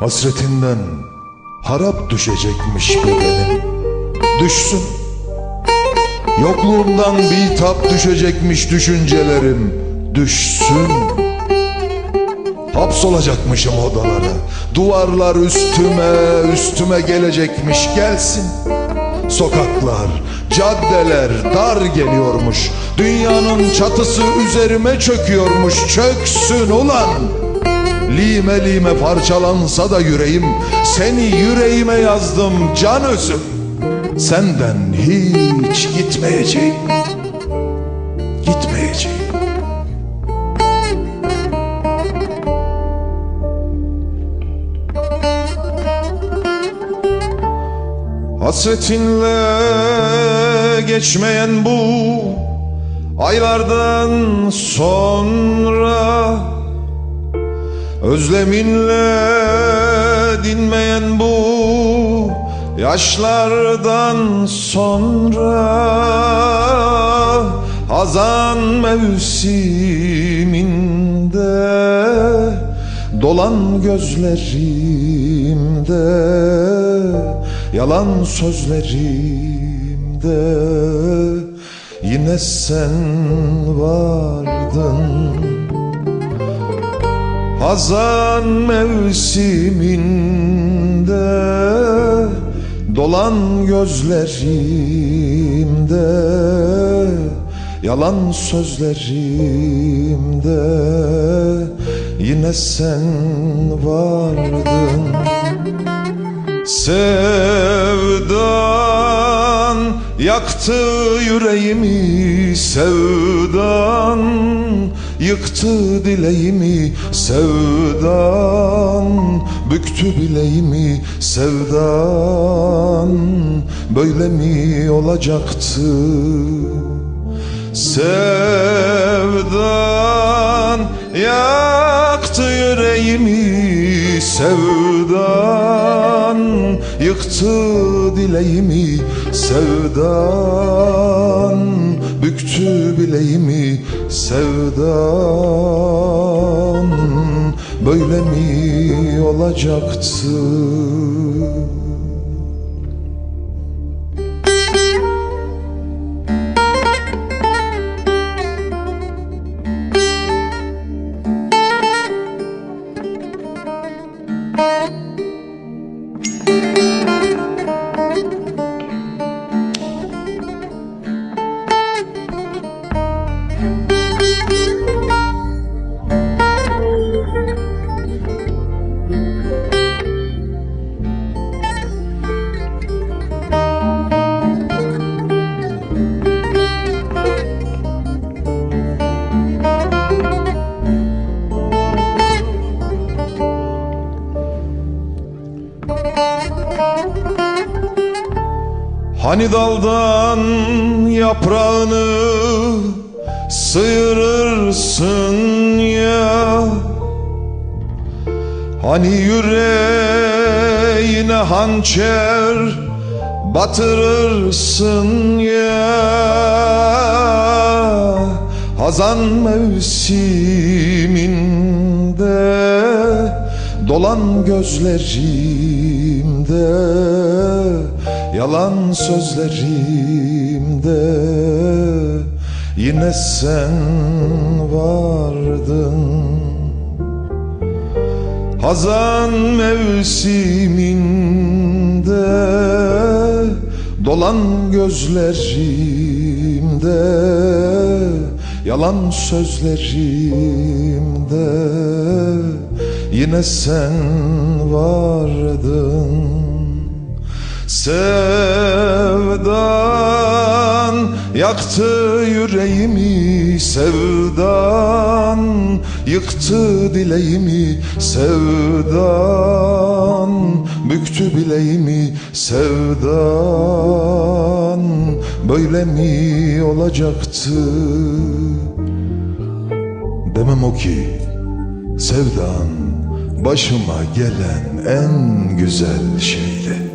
Hasretinden harap düşecekmiş bedenim Düşsün. Yokluğumdan bitap düşecekmiş düşüncelerim. Düşsün. Hapsolacakmışım odalara. Duvarlar üstüme üstüme gelecekmiş. Gelsin. Sokaklar, caddeler dar geliyormuş. Dünyanın çatısı üzerime çöküyormuş. Çöksün ulan Lime lime parçalansa da yüreğim Seni yüreğime yazdım can özüm. Senden hiç gitmeyeceğim Gitmeyeceğim. Hasretinle geçmeyen bu aylardan sonra Özleminle dinmeyen bu yaşlardan sonra Hazan mevsiminde dolan gözlerimde Yalan sözlerimde. Yine sen vardın Hazan mevsiminde dolan gözlerimde Yalan sözlerimde yine sen vardın. Sevdan yaktı yüreğimi sevdan Yıktı dileğimi sevdan Büktü bileğimi sevdan. Böyle mi olacaktı? Sevdan yaktı yüreğimi sevdan Yıktı dileğimi sevdan Büktü bileğimi sevdan Böyle mi olacaktı Hani daldan yaprağını sıyırırsın ya? Hani yüreğine hançer batırırsın ya? Hazan mevsiminde Dolan gözlerimde Yalan sözlerimde Yine sen vardın. Hazan mevsiminde Dolan gözlerimde. Yalan sözlerimde Yine sen vardın Sevdan yaktı yüreğimi sevdan Yıktı dileğimi sevdan Büktü bileğimi sevdan Böyle mi olacaktı? Demem o ki sevdan başıma gelen en güzel şeydi